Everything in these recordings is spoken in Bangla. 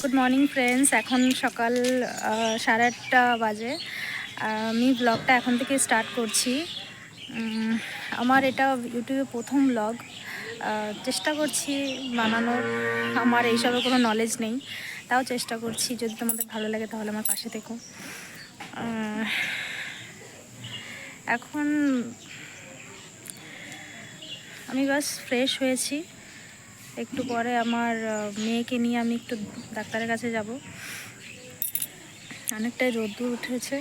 গুড মর্নিং ফ্রেন্ডস এখন সকাল সাড়ে আটটা বাজে। আমি ব্লগটা এখন থেকে স্টার্ট করছি। আমার এটা ইউটিউবে প্রথম ব্লগ চেষ্টা করছি বানানোর। আমার এইসবের কোনো নলেজ নেই। তাও চেষ্টা করছি। যদি তোমাদের ভালো লাগে তাহলে আমার পাশে থেকো। এখন আমি বাস ফ্রেশ হয়েছি। একটু পরে আমার মেয়েকে নিয়ে আমি একটু ডাক্তারের কাছে যাব। অনেকটাই রোদ্দুর উঠেছে।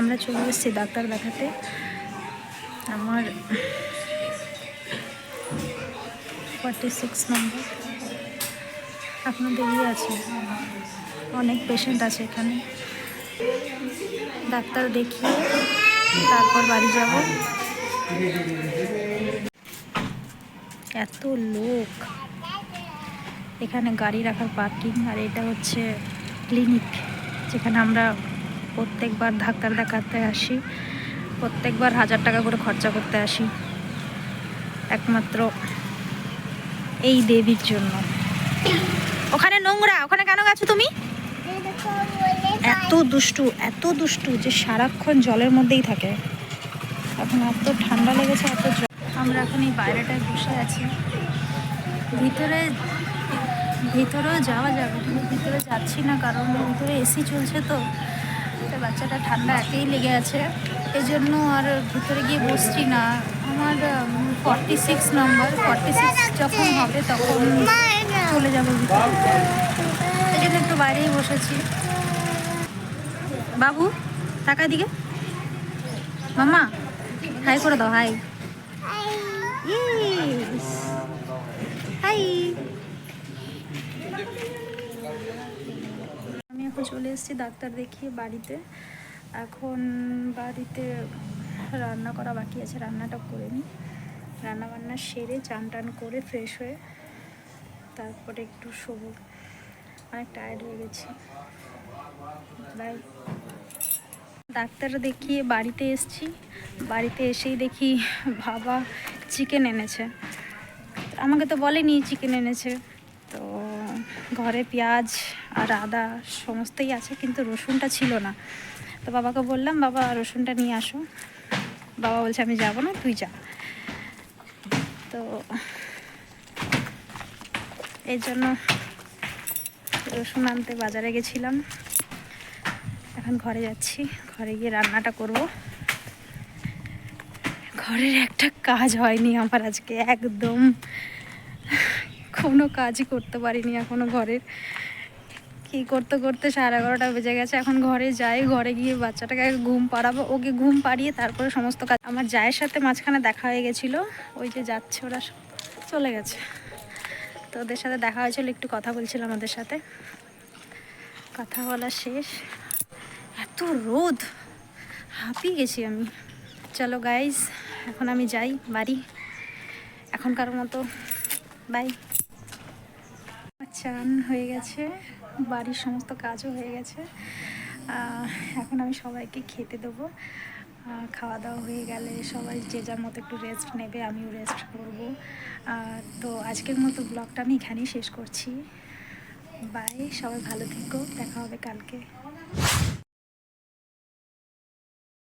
আমরা চলে এসেছি ডাক্তার দেখাতে। আমার ফর্টি সিক্স নম্বর এখনও দেরি আছে। অনেক পেশেন্ট আছে এখানে। ডাক্তার দেখিয়ে তারপর বাড়ি যাব। এত লোক। এখানে গাড়ি রাখার পার্কিং আর এটা হচ্ছে ক্লিনিক যেখানে আমরা প্রত্যেকবার ডাক্তার দেখাতে আসি, প্রত্যেকবার হাজার টাকা করে খরচা করতে আসি, একমাত্র এই দেবীর জন্য। ওখানে নোংরা, ওখানে কেন গেছো তুমি? এত দুষ্টু এত দুষ্টু যে সারাক্ষণ জলের মধ্যেই থাকে। এখন এত ঠান্ডা লেগেছে, এত জল আমরা এখন এই বাইরেটায় বসে আছি। ভিতরে, ভিতরেও যাওয়া যাবে, কিন্তু ভিতরে যাচ্ছি না, কারণ ভিতরে এসি চলছে তো তো। বাচ্চাটা ঠান্ডা একেই লেগে আছে। এই জন্য আর ভিতরে গিয়ে বসছি না। আমার forty six number forty six যখন হবে তখন চলে যাব ভিতরে। এই জন্য একটু বাইরেই বসেছি। বাবু টাকা দিকে। মামা হাই করে দাও হাই। হাই আমি এখন চলে এসেছি ডাক্তার দেখিয়ে বাড়িতে। এখন বাড়িতে রান্না করা বাকি আছে, রান্নাটা করে নিই। রান্না বান্না সেরে চান টান করে ফ্রেশ হয়ে তারপরে একটু শোবো। অনেক টায়ার্ড হয়ে গেছি। বাই ডাক্তার দেখিয়ে বাড়িতে এসেছি। বাড়িতে এসেই দেখি বাবা চিকেন এনেছে। আমাকে তো বলেনি চিকেন এনেছে। তো ঘরে পেঁয়াজ আর আদা সমস্তই আছে, কিন্তু রসুনটা ছিল না। তো বাবাকে বললাম, বাবা, রসুনটা নিয়ে আসো। বাবা বলছে, আমি যাব না, তুই যা। তো এই জন্য রসুন আনতে বাজারে গেছিলাম। এখন ঘরে যাচ্ছি, ঘরে গিয়ে রান্নাটা করব। ঘরের একটা কাজ হয়নি আমার আজকে, একদম কোনো কাজই করতে পারিনি এখনও ঘরের। কি করতে করতে সাড়ে এগারোটা বেজে গেছে, এখন ঘরে যাই, ঘরে গিয়ে বাচ্চাটাকে ঘুম পাড়াবো, ওকে ঘুম পাড়িয়ে তারপরে সমস্ত কাজ। আমার জায়ের সাথে মাঝখানে দেখা হয়ে গেছিল, ওই যে যাচ্ছে ওরা চলে গেছে। তো ওদের সাথে দেখা হয়েছিল, একটু কথা বলছিলাম ওদের সাথে। কথা বলা শেষ। এত রোদ! হাঁপিয়ে গেছি আমি। চলো গাইজ এখন আমি যাই, বাড়ি। এখনকার মতো বাই চান হয়ে গেছে, বাড়ির সমস্ত কাজও হয়ে গেছে। এখন আমি সবাইকে খেতে দেবো। খাওয়া দাওয়া হয়ে গেলে সবাই যে যার মতো একটু রেস্ট নেবে, আমিও রেস্ট করব। তো আজকের মতো ব্লগটা আমি এখানেই শেষ করছি। বাই সবাই ভালো থেকো, দেখা হবে কালকে।